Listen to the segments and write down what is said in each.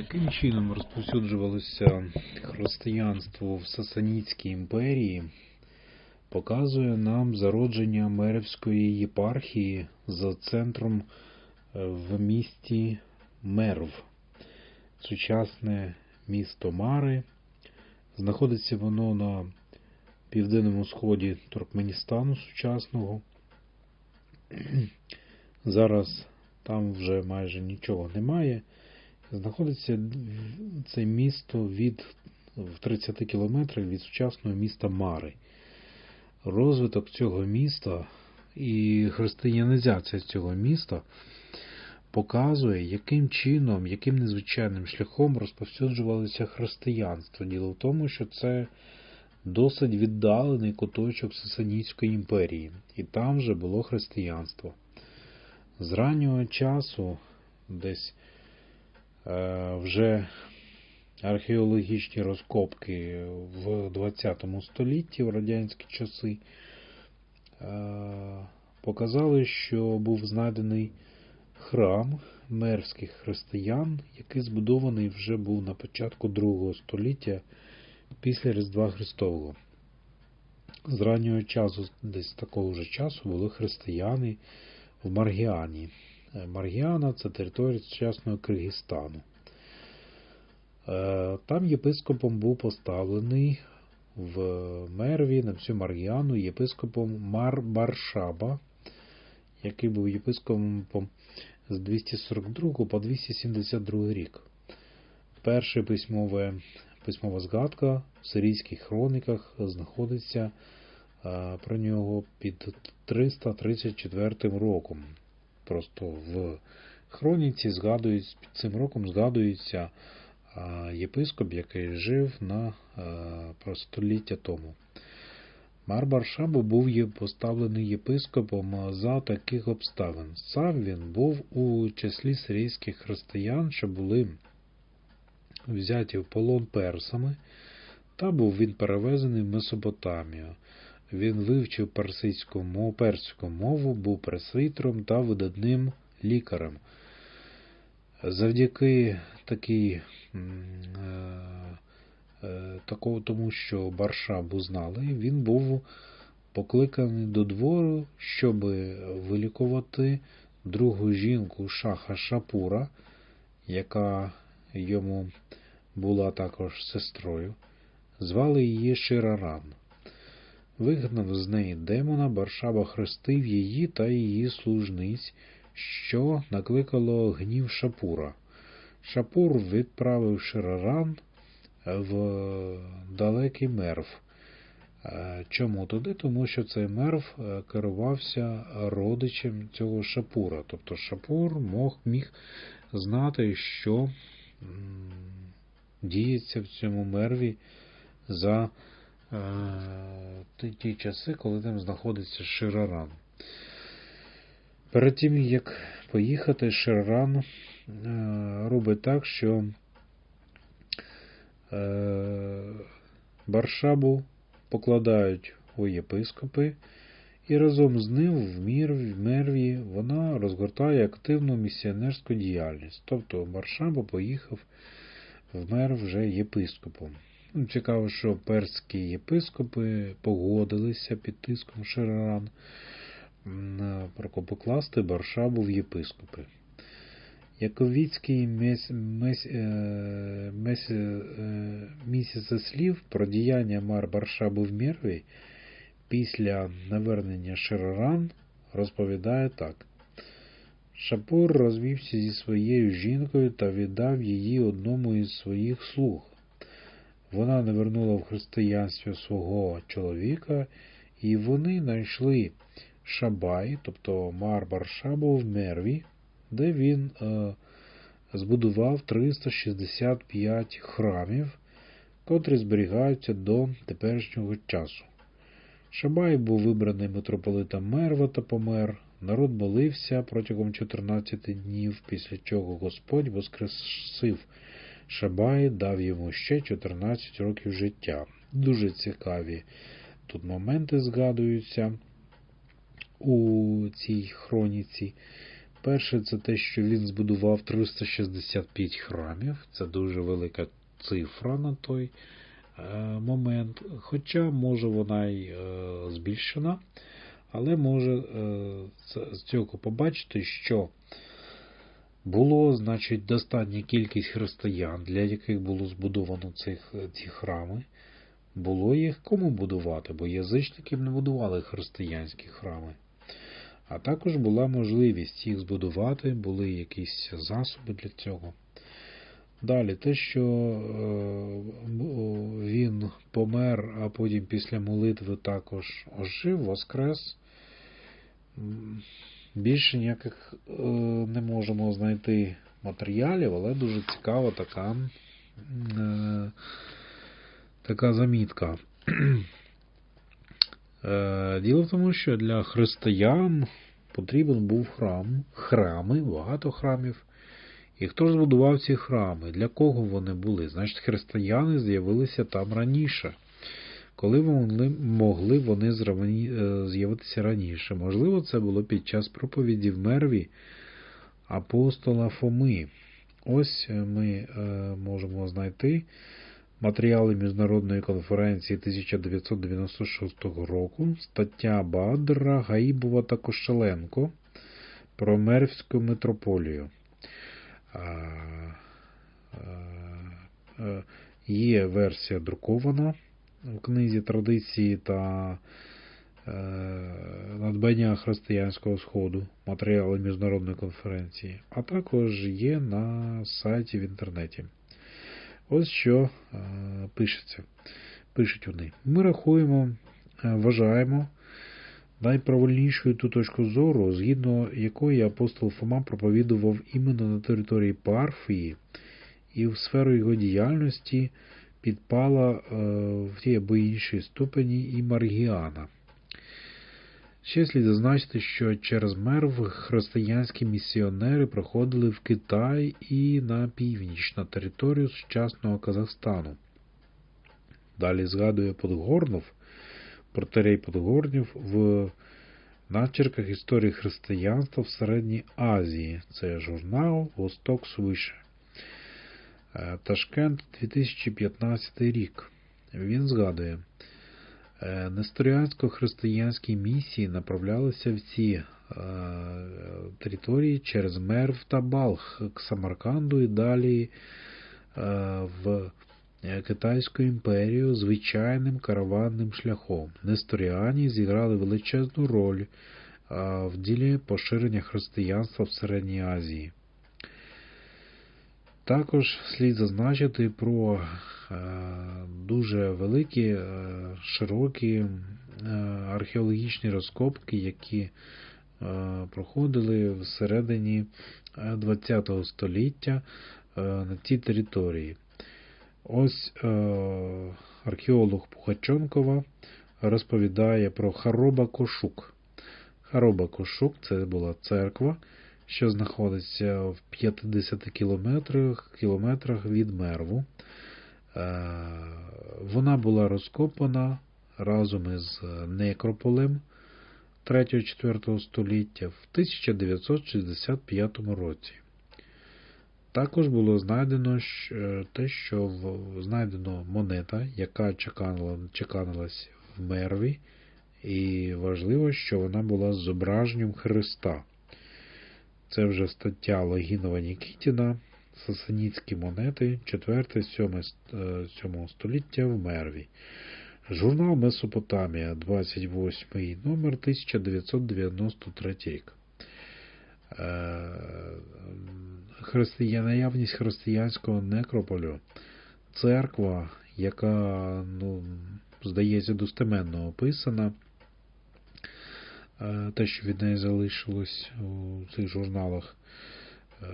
Яким чином розповсюджувалося християнство в Сасанідській імперії, показує нам зародження Мервської єпархії за центром е, в місті Мерв, сучасне місто Мари. Знаходиться воно на південному сході Туркменістану сучасного. Зараз там вже майже нічого немає. Знаходиться це місто від в 30 кілометрах від сучасного міста Мари. Розвиток цього міста і християнізація цього міста показує, яким чином, яким незвичайним шляхом розповсюджувалося християнство. Діло в тому, що це досить віддалений куточок Сасанійської імперії, і там вже було християнство. З раннього часу, десь вже археологічні розкопки в 20 столітті, в радянські часи, е, показали, що був знайдений храм мервських християн, який збудований вже був на початку другого століття після Різдва Христового. З раннього часу, десь такого ж часу, були християни в Маргіані. Е, Маргіана це територія сучасного Киргизстану. Е, Там єпископом був поставлений в Мерві на всю Маргіану єпископом Мар Баршаба, який був єпископом з 242 по 272 рік. Перше письмове, письмова згадка в сирійських хрониках знаходиться про нього під 334 роком. Просто в хроніці згадують, під цим роком згадується єпископ, який жив на а, століття тому. Марбар Шабу був поставлений єпископом за таких обставин. Сам він був у числі сирійських християн, що були взяті в полон персами, та був він перевезений в Месопотамію. Він вивчив персидську перську мову, був пресвітером та видатним лікарем. Завдяки такій е, е, такого, тому що Баршабу знали, він був покликаний до двору, щоб вилікувати другу жінку Шаха Шапура, яка йому була також сестрою. Звали її Шираран. Вигнав з неї демона, Баршаба хрестив її та її служниць, що накликало гнів Шапура. Шапур відправив Шираран в далекий мерв. Е, Чому туди? Тому що цей мерв е, керувався родичем цього Шапура. Тобто Шапур мог, міг знати, що діється в цьому мерві за ті, ті часи, коли там знаходиться Шираран. Перед тим, як поїхати, Шираран е, робить так, що е, Баршабу покладають у єпископи, і разом з ним в в мерві вона розгортає активну місіонерську діяльність. Тобто Баршаба поїхав в мер вже єпископом. Ну, Цікаво, що перські єпископи погодилися під тиском Шираран м, про покласти Баршабу в єпископи. Яковіцький мес, е, е, місяцеслів про діяння Мар Баршабу в Мерві після навернення Шераран розповідає так. Шапур розвівся зі своєю жінкою та віддав її одному із своїх слуг. Вона навернула в християнство свого чоловіка, і вони знайшли Шабай, тобто Мар Баршабу в Мерві, де він е, збудував 365 храмів, котрі зберігаються до теперішнього часу. Шабай був вибраний митрополитом Мерва та помер. Народ молився протягом 14 днів, після чого Господь воскресив Шабай, дав йому ще 14 років життя. Дуже цікаві тут моменти згадуються у цій хроніці. Перше, це те, що він збудував 365 храмів. Це дуже велика цифра на той е, момент. Хоча, може, вона й е, збільшена, але може е, з- з цього побачити, що було, значить, достатня кількість християн, для яких було збудовано цих, ці храми. Було їх кому будувати, бо язичники не будували християнські храми. А також була можливість їх збудувати, були якісь засоби для цього. Далі, те, що е, він помер, а потім після молитви також ожив, воскрес. Більше ніяких е, не можемо знайти матеріалів, але дуже цікава така, е, така замітка. Е, Діло в тому, що для християн потрібен був храм, храми, багато храмів. І хто ж збудував ці храми? Для кого вони були? Значить, християни з'явилися там раніше. Коли могли, могли вони е, з'явитися раніше? Можливо, це було під час проповіді в мерві апостола Фоми. Ось е, ми е, можемо знайти матеріали Міжнародної конференції 1996 року, стаття Бадра, Гаїбова та Кошеленко про Мервську митрополію. Є версія друкована в книзі традиції та е, надбання християнського сходу, матеріали міжнародної конференції, а також є на сайті в інтернеті. Ось що е, пишеться. Пишуть вони. Ми рахуємо, е, вважаємо найправильнішою ту точку зору, згідно якої апостол Фома проповідував іменно на території Парфії, і в сферу його діяльності підпала е, в тій або іншій ступені і Маргіана. Ще слід зазначити, що через Мерв християнські місіонери проходили в Китай і на північ, на територію сучасного Казахстану. Далі згадує Подгорнов, протерей Подгорнів в начерках історії християнства в Середній Азії. Це журнал Восток свише. Е, Ташкент 2015 рік. Він згадує. Е, Несторіансько-християнські місії направлялися в ці е, території через Мерв та Балх к Самарканду і далі в Китайську імперію звичайним караванним шляхом. Несторіані зіграли величезну роль в ділі поширення християнства в Середній Азії. Також слід зазначити про е, дуже великі, е, широкі е, археологічні розкопки, які проходили всередині ХХ століття на цій території. Ось археолог Пухачонкова розповідає про Хароба Кошук. Хароба Кошук це була церква, що знаходиться в 50 кілометрах, кілометрах від Мерву. Е, Вона була розкопана разом із некрополем 3-4 століття в 1965 році. Також було знайдено е, те, що знайдено монета, яка чеканила, чеканилась в Мерві, і важливо, що вона була зображенням Христа. Це вже стаття Логінова Нікітіна, Сасаніцькі монети 4-7 століття в Мерві. Журнал Месопотамія, 28 номер 1993 рік. Е, Христия... Наявність християнського некрополю, церква, яка, ну, здається, достеменно описана, Е, те, що від неї залишилось у цих журналах, е,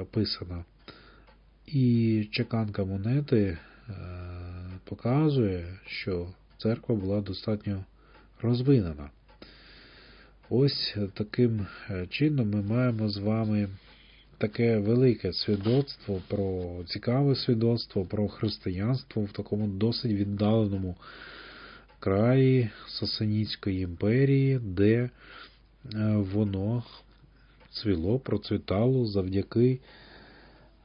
описано. І чеканка монети е, показує, що церква була достатньо розвинена. Ось таким е, чином ми маємо з вами таке велике свідоцтво про цікаве свідоцтво про християнство в такому досить віддаленому краї Сасанітської імперії, де е, воно, розцвіло, процвітало завдяки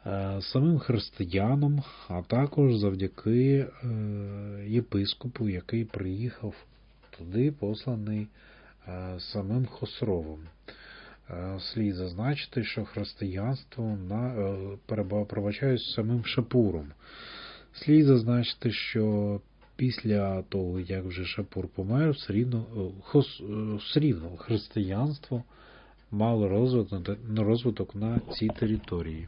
е, самим християнам, а також завдяки е, єпископу, який приїхав туди, посланий самим Хосровим. Е, Слід зазначити, що християнство на, переба- пробачаюсь самим Шапуром. Слід зазначити, що після того, як вже Шапур помер, все рівно, все рівно християнство мало розвиток, розвиток на цій території.